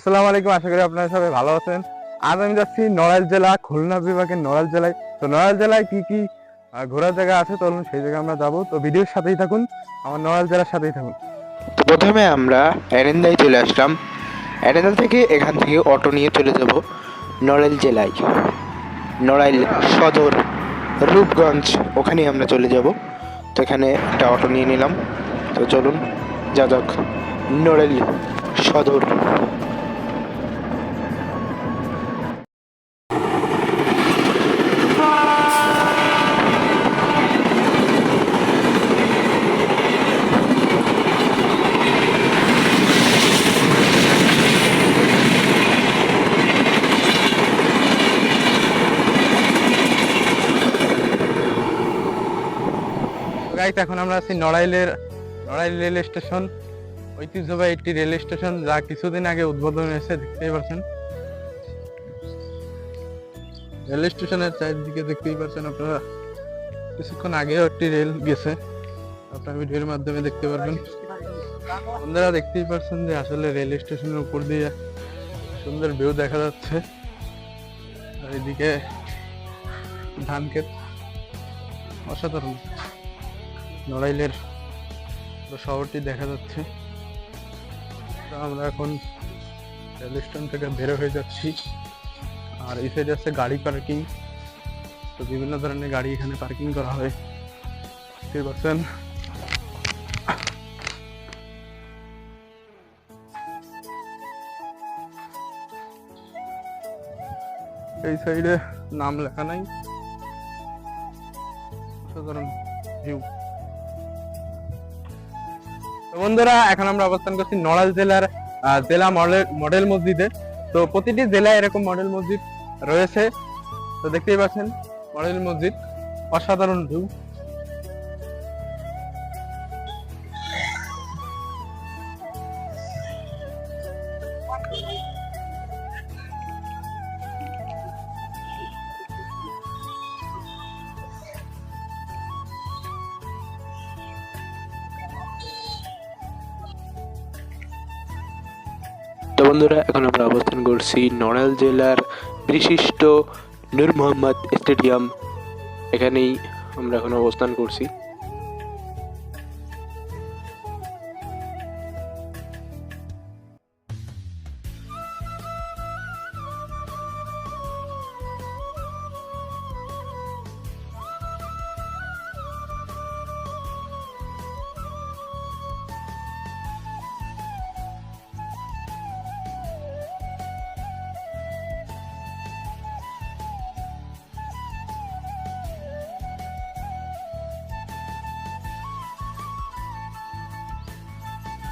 আসসালামু আলাইকুম, আশা করি আপনারা সবাই ভালো আছেন। আজ আমি যাচ্ছি নড়াইল জেলা, খুলনা বিভাগের নড়াইল জেলায়। তো নড়াইল জেলায় কি কি ঘোরার জায়গা আছে? চলুন সেই জায়গায় আমরা যাব। তো ভিডিওর সাথেই থাকুন, আমার নড়াইল জেলার সাথেই থাকুন। তো প্রথমে আমরা এরেন্দায় চলে আসলাম। এরেন্দা থেকে এখান থেকে অটো নিয়ে চলে যাব নড়াইল জেলায়। নড়াইল সদর, রূপগঞ্জ, ওখানেই আমরা চলে যাব। তো এখানে একটা অটো নিয়ে নিলাম। তো চলুন, যা যাক, নড়াইল সদর। গাইস, এখন আমরা আছি নড়াইলের, নড়াইল রেল স্টেশন, ঐতিহ্যবাহী একটি রেল স্টেশন যা কিছুদিন আগে উদ্বোধন হয়েছে, দেখতেই পাচ্ছেন। রেল স্টেশনের চারিদিকে দেখতেই পাচ্ছেন আপনারা, কিছুক্ষণ আগেও একটি রেল গেছে। আপনার ভিডিওর মাধ্যমে দেখতে পারবেন। আপনারা দেখতেই পাচ্ছেন যে আসলে রেল স্টেশনের উপর দিয়ে সুন্দর ভিউ দেখা যাচ্ছে। আর এদিকে ধান ক্ষেত অসাধারণ। নড়াইলের শহরটি দেখা যাচ্ছে। আমরা এখন রেল স্টেশন থেকে বের হয়ে যাচ্ছি। আর এই সাইডে আছে গাড়ি পার্কিং। তো বিভিন্ন ধরনের গাড়ি এখানে পার্কিং করা হয়। দেখতে পাচ্ছেন। এই সাইডে নাম লেখা নাই। সাধারণ ভিউ বন্ধুরা, এখন আমরা অবস্থান করছি নড়াল জেলার জেলা মডেল মডেল মসজিদে। তো প্রতিটি জেলায় এরকম মডেল মসজিদ রয়েছে। তো দেখতেই পাচ্ছেন, মডেল মসজিদ, অসাধারণ ভিউ বন্ধুরা, এখন আমরা অবস্থান করছি নড়াইল জেলার বিশিষ্ট নূর মোহাম্মদ স্টেডিয়াম। এখানেই আমরা এখন অবস্থান করছি।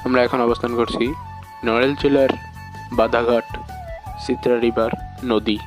আমরা এখন অবস্থান করছি নড়েল জেলার বাধাঘাট সিত্রা রিভার নদী।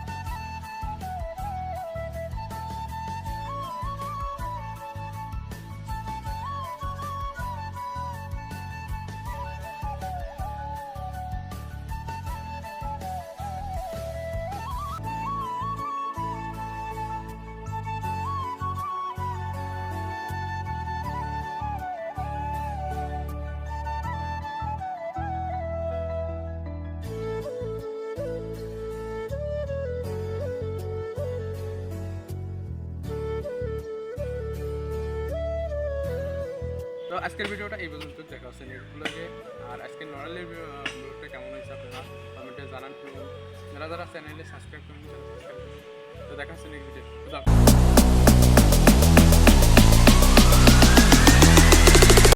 তো আজকের ভিডিওটা এই পর্যন্ত, দেখা হচ্ছে নেক্সট আর আজকের নরালের ভিডিওটা কেমন হয়েছে আপনারা কমেন্টে জানান এবং যারা যারা চ্যানেলে সাবস্ক্রাইব করুন। তো দেখা হচ্ছে নেক্সট ভিডিও